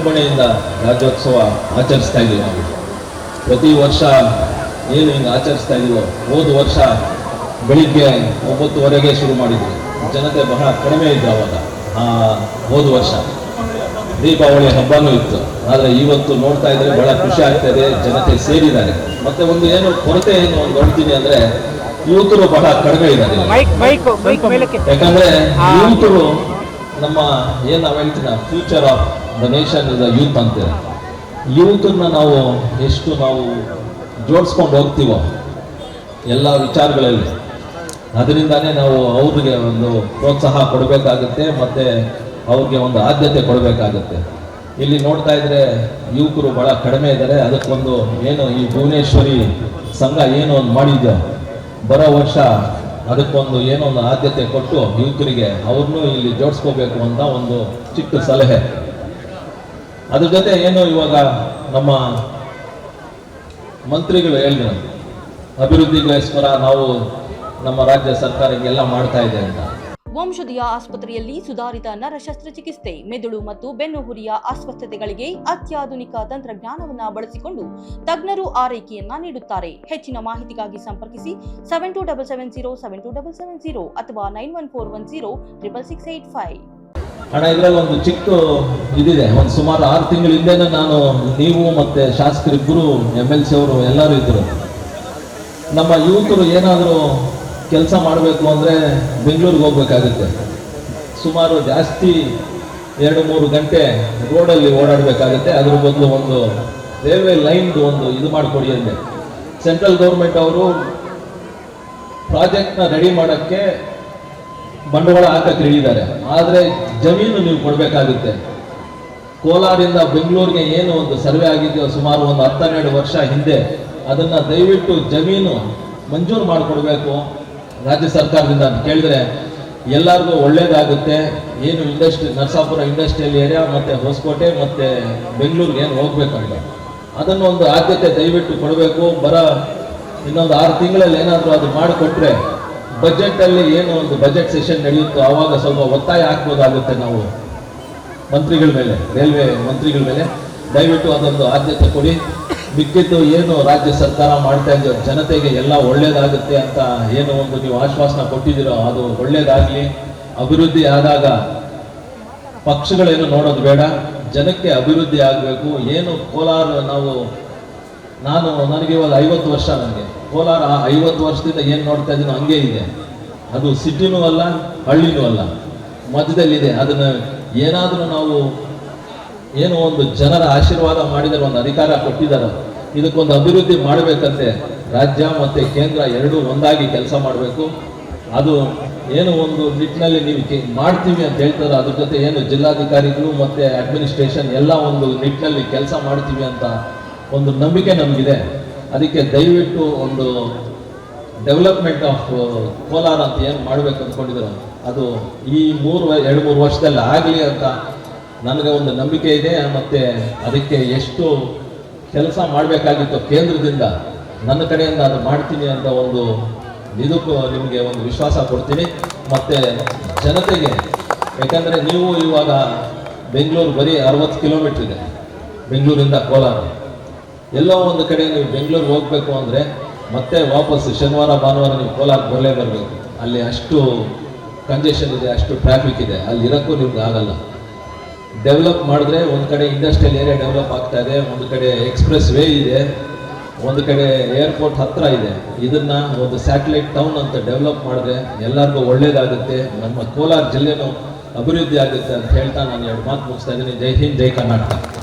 ವಿಜೃಂಭಣೆಯಿಂದ ರಾಜ್ಯೋತ್ಸವ ಆಚರಿಸ್ತಾ ಇದ್ದೀವಿ ನಾವು. ಪ್ರತಿ ವರ್ಷ ಏನು ಹಿಂಗೆ ಆಚರಿಸ್ತಾ ಇದೀವೋ ಹೋದ ವರ್ಷ ಬೆಳಿಗ್ಗೆ ಒಂಬತ್ತುವರೆಗೆ ಶುರು ಮಾಡಿದ್ವಿ. ಜನತೆ ಬಹಳ ಕಡಿಮೆ ಇದ್ದ ಅವಾಗ. ಆ, ಹೋದ ವರ್ಷ. ದೀಪಾವಳಿ ಹಬ್ಬನೂ ಇತ್ತು. ಆದರೆ ಇವತ್ತು ನೋಡ್ತಾ ಇದ್ರೆ ಬಹಳ ಖುಷಿ ಆಗ್ತಾ ಇದೆ ಜನತೆ ಸೇರಿದ್ದಾರೆ. ಮತ್ತೆ ಒಂದು ಏನು ಕೊರತೆ ಏನು ಒಂದು ನೋಡ್ತೀನಿ ಅಂದ್ರೆ ಯುವಕರು ಬಹಳ ಕಡಿಮೆ ಇದ್ದಾರೆ. ಯಾಕಂದ್ರೆ ಯೂತ್ರು ನಮ್ಮ ಏನು ನಾವು ಹೇಳ್ತೀರಾ? Future of the nation is youth ಅಂತೇವೆ ಯೂತನ್ನು ನಾವು ಎಷ್ಟು ನಾವು ಜೋಡಿಸ್ಕೊಂಡು ಹೋಗ್ತೀವೋ ಎಲ್ಲ ವಿಚಾರಗಳಲ್ಲಿ. ಅದರಿಂದಾನೇ ನಾವು ಅವ್ರಿಗೆ ಒಂದು ಪ್ರೋತ್ಸಾಹ ಕೊಡಬೇಕಾಗುತ್ತೆ, ಮತ್ತು ಅವ್ರಿಗೆ ಒಂದು ಆದ್ಯತೆ ಕೊಡಬೇಕಾಗುತ್ತೆ. ಇಲ್ಲಿ ನೋಡ್ತಾ ಇದ್ರೆ ಯುವಕರು ಬಹಳ ಕಡಿಮೆ ಇದ್ದಾರೆ. ಅದಕ್ಕೊಂದು ಏನು ಈ ಭುವನೇಶ್ವರಿ ಸಂಘ ಏನು ಒಂದು ಮಾಡಿದ್ಯೋ, ಬರೋ ವರ್ಷ ಅದಕ್ಕೊಂದು ಏನೋ ಒಂದು ಆದ್ಯತೆ ಕೊಟ್ಟು ಯುವಕರಿಗೆ ಅವ್ರನ್ನೂ ಇಲ್ಲಿ ಜೋಡಿಸ್ಕೋಬೇಕು ಅಂತ ಒಂದು ಚಿಕ್ಕ ಸಲಹೆ. ಅದ್ರ ಜೊತೆ ಏನು ಇವಾಗ ನಮ್ಮ ಮಂತ್ರಿಗಳು ಹೇಳಿದ್ರು ಅಭಿವೃದ್ಧಿಗೋಸ್ಕರ ನಾವು ನಮ್ಮ ರಾಜ್ಯ ಸರ್ಕಾರಕ್ಕೆಲ್ಲ ಮಾಡ್ತಾ ಇದೆ ಅಂತ. ವಂಶದಿಯ ಆಸ್ಪತ್ರೆಯಲ್ಲಿ ಸುಧಾರಿತ ನರ ಶಸ್ತ್ರಚಿಕಿತ್ಸೆ ಮೆದುಳು ಮತ್ತು ಬೆನ್ನುಹುರಿಯ ಅಸ್ವಸ್ಥತೆಗಳಿಗೆ ಅತ್ಯಾಧುನಿಕ ತಂತ್ರಜ್ಞಾನವನ್ನ ಬಳಸಿಕೊಂಡು ತಜ್ಞರು ಆರೈಕೆಯನ್ನ ನೀಡುತ್ತಾರೆ. ಹೆಚ್ಚಿನ ಮಾಹಿತಿಗಾಗಿ ಸಂಪರ್ಕಿಸಿ seven two double seven zero seven two double seven zero ಅಥವಾ nine one four one zero triple six eight five ಇದ್ರಲ್ಲಿ ಒಂದು ಚಿಕ್ಕ ಇದಿದೆ. ಒಂದು ಸುಮಾರು ಆರು ತಿಂಗಳ ಹಿಂದೆನೇ ನಾನು ನೀವು ಮತ್ತೆ ಶಾಸಕರಿಬ್ಬರು ಎಂ ಎಲ್ ಸಿ ಅವರು ಎಲ್ಲರೂ ಇದ್ದರು. ನಮ್ಮ ಯುವಕರು ಏನಾದರೂ ಕೆಲಸ ಮಾಡಬೇಕು ಅಂದರೆ ಬೆಂಗಳೂರಿಗೆ ಹೋಗ್ಬೇಕಾಗುತ್ತೆ. ಸುಮಾರು ಜಾಸ್ತಿ ಎರಡು ಮೂರು ಗಂಟೆ ರೋಡಲ್ಲಿ ಓಡಾಡಬೇಕಾಗುತ್ತೆ. ಅದ್ರ ಬದಲು ಒಂದು ರೈಲ್ವೆ ಲೈನ್ದು ಒಂದು ಇದು ಮಾಡಿಕೊಡಿ ಅಂದೆ. ಸೆಂಟ್ರಲ್ ಗೌರ್ಮೆಂಟ್ ಅವರು ಪ್ರಾಜೆಕ್ಟ್ನ ರೆಡಿ ಮಾಡೋಕ್ಕೆ ಬಂಡವಾಳ ಹಾಕಕ್ಕೆ ಹೇಳಿದ್ದಾರೆ. ಆದರೆ ಜಮೀನು ನೀವು ಕೊಡಬೇಕಾಗುತ್ತೆ. ಕೋಲಾರಿಂದ ಬೆಂಗಳೂರಿಗೆ ಏನು ಒಂದು ಸರ್ವೆ ಆಗಿದೆಯೋ ಸುಮಾರು ಒಂದು ಹತ್ತೆರಡು ವರ್ಷ ಹಿಂದೆ ಅದನ್ನು ದಯವಿಟ್ಟು ಜಮೀನು ಮಂಜೂರು ಮಾಡಿಕೊಡ್ಬೇಕು. ರಾಜ್ಯ ಸರ್ಕಾರದಿಂದ ಅಂತ ಕೇಳಿದ್ರೆ ಎಲ್ಲರಿಗೂ ಒಳ್ಳೇದಾಗುತ್ತೆ. ಏನು ಇಂಡಸ್ಟ್ರಿ ನರಸಾಪುರ ಇಂಡಸ್ಟ್ರಿಯಲ್ ಏರಿಯಾ ಮತ್ತೆ ಹೊಸಕೋಟೆ ಮತ್ತೆ ಬೆಂಗಳೂರಿಗೆ ಏನು ಹೋಗ್ಬೇಕಂತ ಅದನ್ನು ಒಂದು ಆದ್ಯತೆ ದಯವಿಟ್ಟು ಕೊಡಬೇಕು. ಬರ ಇನ್ನೊಂದು ಆರು ತಿಂಗಳಲ್ಲಿ ಏನಾದರೂ ಅದು ಮಾಡಿಕೊಟ್ರೆ ಬಜೆಟ್ ಅಲ್ಲಿ ಏನು ಒಂದು ಬಜೆಟ್ ಸೆಷನ್ ನಡೆಯುತ್ತೋ ಆವಾಗ ಸ್ವಲ್ಪ ಒತ್ತಾಯ ಹಾಕ್ಬೋದಾಗುತ್ತೆ ನಾವು. ಮಂತ್ರಿಗಳ ಮೇಲೆ, ರೈಲ್ವೆ ಮಂತ್ರಿಗಳ ಮೇಲೆ. ದಯವಿಟ್ಟು ಅದೊಂದು ಆದ್ಯತೆ ಕೊಡಿ. ಮಿಕ್ಕಿದ್ದು ಏನು ರಾಜ್ಯ ಸರ್ಕಾರ ಮಾಡ್ತಾ ಇದೆಯೋ, ಜನತೆಗೆ ಎಲ್ಲ ಒಳ್ಳೇದಾಗುತ್ತೆ ಅಂತ ಏನು ಒಂದು ನೀವು ಆಶ್ವಾಸನ ಕೊಟ್ಟಿದ್ದೀರೋ, ಅದು ಒಳ್ಳೇದಾಗಲಿ. ಅಭಿವೃದ್ಧಿ ಆದಾಗ ಪಕ್ಷಗಳೇನು ನೋಡೋದು ಬೇಡ, ಜನಕ್ಕೆ ಅಭಿವೃದ್ಧಿ ಆಗಬೇಕು. ಏನು ಕೋಲಾರ ನಾವು, ನಾನು, ನನಗೆ ಇವಾಗ ಐವತ್ತು ವರ್ಷ ನನಗೆ. ಕೋಲಾರ ಆ ಐವತ್ತು ವರ್ಷದಿಂದ ಏನು ನೋಡ್ತಾ ಇದ್ದೀನೋ ಹಂಗೆ ಇದೆ. ಅದು ಸಿಟಿನೂ ಅಲ್ಲ, ಹಳ್ಳಿನೂ ಅಲ್ಲ. ಮಧ್ಯದಲ್ಲಿದೆ. ಅದನ್ನು ಏನಾದರೂ ನಾವು ಏನೋ ಒಂದು ಜನರ ಆಶೀರ್ವಾದ ಮಾಡಿದರೆ ಒಂದು ಅಧಿಕಾರ ಕೊಟ್ಟಿದ್ದಾರೆ, ಇದಕ್ಕೊಂದು ಅಭಿವೃದ್ಧಿ ಮಾಡಬೇಕಂತೆ ರಾಜ್ಯ ಮತ್ತು ಕೇಂದ್ರ ಎರಡೂ ಒಂದಾಗಿ ಕೆಲಸ ಮಾಡಬೇಕು. ಅದು ಏನು ಒಂದು ನಿಟ್ಟಿನಲ್ಲಿ ನೀವು ಮಾಡ್ತೀವಿ ಅಂತ ಹೇಳ್ತಾರೆ, ಅದ್ರ ಜೊತೆ ಏನು ಜಿಲ್ಲಾಧಿಕಾರಿಗಳು ಮತ್ತು ಅಡ್ಮಿನಿಸ್ಟ್ರೇಷನ್ ಎಲ್ಲ ಒಂದು ನಿಟ್ಟಿನಲ್ಲಿ ಕೆಲಸ ಮಾಡ್ತೀವಿ ಅಂತ ಒಂದು ನಂಬಿಕೆ ನಮಗಿದೆ. ಅದಕ್ಕೆ ದಯವಿಟ್ಟು ಒಂದು ಡೆವಲಪ್ಮೆಂಟ್ ಆಫ್ ಕೋಲಾರ ಅಂತ ಏನು ಮಾಡಬೇಕು ಅಂದ್ಕೊಂಡಿದ್ರು ಅದು ಈ ಮೂರು ಎರಡು ಮೂರು ವರ್ಷದಲ್ಲಿ ಆಗಲಿ ಅಂತ ನನಗೆ ಒಂದು ನಂಬಿಕೆ ಇದೆ, ಮತ್ತು ಅದಕ್ಕೆ ಎಷ್ಟು ಕೆಲಸ ಮಾಡಬೇಕಾಗಿತ್ತು ಕೇಂದ್ರದಿಂದ ನನ್ನ ಕಡೆಯಿಂದ ಅದು ಮಾಡ್ತೀನಿ ಅಂತ ಒಂದು ಇದಕ್ಕೂ ನಿಮಗೆ ಒಂದು ವಿಶ್ವಾಸ ಕೊಡ್ತೀನಿ. ಮತ್ತು ಜನತೆಗೆ, ಯಾಕಂದರೆ ನೀವು ಇವಾಗ ಬೆಂಗಳೂರು ಬರೀ ಅರವತ್ತು ಕಿಲೋಮೀಟ್ರ್ ಇದೆ, ಬೆಂಗಳೂರಿಂದ ಕೋಲಾರ. ಎಲ್ಲೋ ಒಂದು ಕಡೆ ನೀವು ಬೆಂಗಳೂರಿಗೆ ಹೋಗಬೇಕು ಅಂದರೆ ಮತ್ತೆ ವಾಪಸ್ ಶನಿವಾರ, ಭಾನುವಾರ ನೀವು ಕೋಲಾರ ಬರಲೇ ಬರಬೇಕು. ಅಲ್ಲಿ ಅಷ್ಟು ಕಂಜೆಷನ್ ಇದೆ, ಅಷ್ಟು ಟ್ರಾಫಿಕ್ ಇದೆ, ಅಲ್ಲಿ ಇರೋಕ್ಕೂ ನಿಮ್ಗೆ ಆಗಲ್ಲ. ಡೆವಲಪ್ ಮಾಡಿದ್ರೆ ಒಂದು ಕಡೆ ಇಂಡಸ್ಟ್ರಿಯಲ್ ಏರಿಯಾ ಡೆವಲಪ್ ಆಗ್ತಾ ಇದೆ, ಒಂದು ಕಡೆ ಎಕ್ಸ್ಪ್ರೆಸ್ ವೇ ಇದೆ, ಒಂದು ಕಡೆ ಏರ್ಪೋರ್ಟ್ ಹತ್ತಿರ ಇದೆ. ಇದನ್ನು ಒಂದು ಸ್ಯಾಟಲೈಟ್ ಟೌನ್ ಅಂತ ಡೆವಲಪ್ ಮಾಡಿದ್ರೆ ಎಲ್ಲರಿಗೂ ಒಳ್ಳೇದಾಗುತ್ತೆ. ನಮ್ಮ ಕೋಲಾರ ಜಿಲ್ಲೆನೂ ಅಭಿವೃದ್ಧಿ ಆಗುತ್ತೆ ಅಂತ ಹೇಳ್ತಾ ನಾನು ಎರಡು ಮಾತು ಮುಗಿಸ್ತಾ ಇದ್ದೀನಿ. ಜೈ ಹಿಂದ್, ಜೈ ಕರ್ನಾಟಕ.